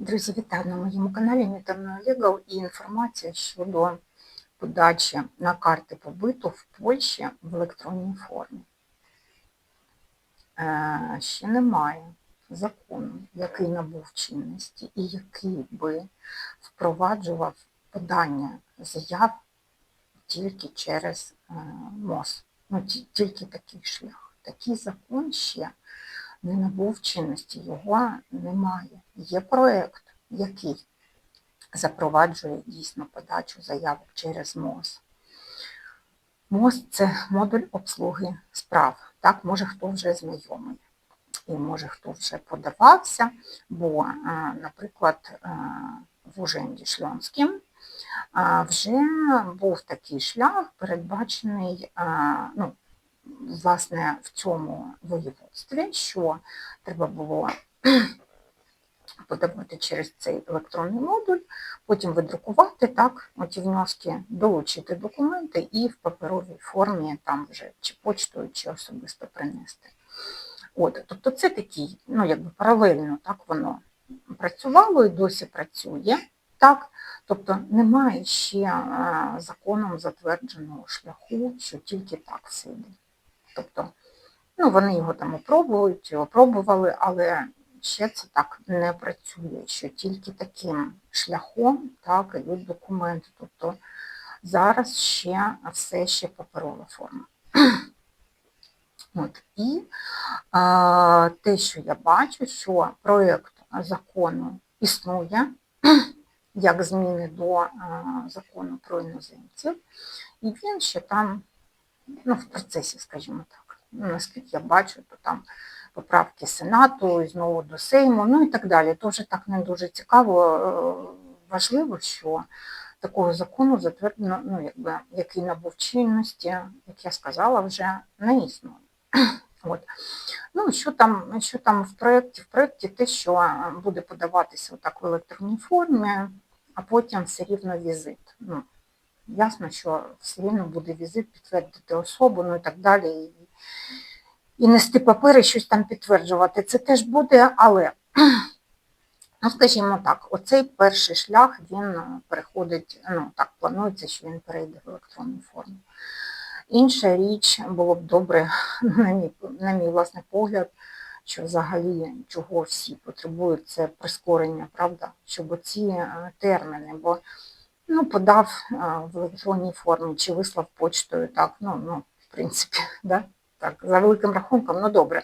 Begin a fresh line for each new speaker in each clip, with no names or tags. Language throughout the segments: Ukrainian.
Друзі, вітаю на моєму каналі Недавно Legal і інформація щодо подачі на карти побиту в Польщі в електронній формі. Е, Ще немає закону, який набув чинності і який би впроваджував подання заяв тільки через е, МОЗ. Ну, тільки такий шлях. Такий закон ще не набув чинності, його немає. Є проєкт, який запроваджує дійсно подачу заявок через МОЗ. МОЗ це модуль обслуги справ. Так, може хто вже знайомий. І може хто вже подавався, бо, наприклад, в Уженді Шльонським вже був такий шлях, передбачений ну, власне, в цьому воєводстві, що треба було подавати через цей електронний модуль, потім видрукувати так, оті вноски, долучити документи і в паперовій формі там вже чи почтою, чи особисто принести. От, тобто це такий, ну якби паралельно так воно працювало і досі працює. Так, тобто немає ще е, законом затвердженого шляху, що тільки так йде. Тобто, ну, вони його там опробують, опробували, але ще це так не працює, що тільки таким шляхом так, йдуть документи. Тобто зараз ще все ще паперова форма. От. І а, те, що я бачу, що проєкт закону існує, як зміни до а, закону про іноземців, і він ще там ну, в процесі, скажімо так. Ну, наскільки я бачу, то там поправки Сенату, знову до Сейму, ну і так далі. То вже так не дуже цікаво. Е, Важливо, що такого закону затверджено, ну, якби, який набув чинності, як я сказала, вже не існує. От. Ну, що там, що там в проєкті? В проєкті те, що буде подаватися отак в електронній формі, а потім все рівно візит. Ну, ясно, що все рівно буде візит, підтвердити особу, ну і так далі. І, нести папери, щось там підтверджувати. Це теж буде, але, ну, скажімо так, оцей перший шлях, він е, переходить, ну, так планується, що він перейде в електронну форму. Інша річ було б добре, на мій, на мій власний погляд, що взагалі чого всі потребують, це прискорення, правда, щоб оці е, терміни, бо ну, подав в електронній формі чи вислав почтою, так, ну, ну, в принципі, да, так, за великим рахунком, ну добре.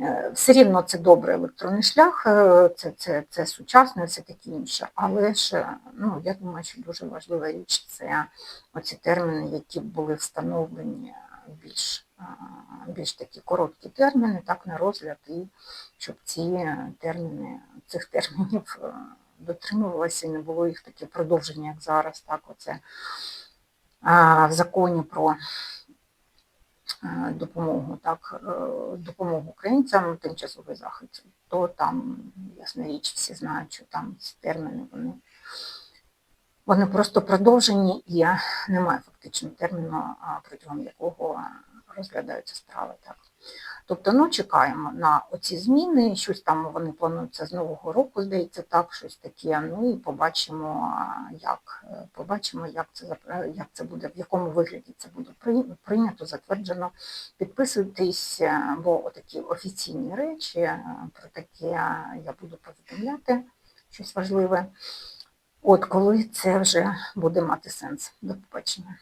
Е, Все рівно це добрий електронний шлях, е, це, це, це сучасно все таке інше. Але ж, ну, я думаю, що дуже важлива річ це оці терміни, які були встановлені більш, більш такі короткі терміни, так, на розгляд, і щоб ці терміни, цих термінів е, дотримувалися і не було їх таке продовження, як зараз. Так, оце в законі про е, допомогу, так, е, допомогу українцям тимчасовий захист, то там, ясна річ, всі знають, що там ці терміни вони, вони просто продовжені і немає фактично терміну, протягом якого розглядаються справи. Так. Тобто, ну, чекаємо на оці зміни, щось там вони плануються з Нового року, здається, так, щось таке. Ну і побачимо, як, е, побачимо, як це, запра- як це буде, в якому вигляді це буде прийнято, затверджено. Підписуйтесь, е, бо такі офіційні речі, е, про таке я буду повідомляти, щось важливе. От коли це вже буде мати сенс. До побачення.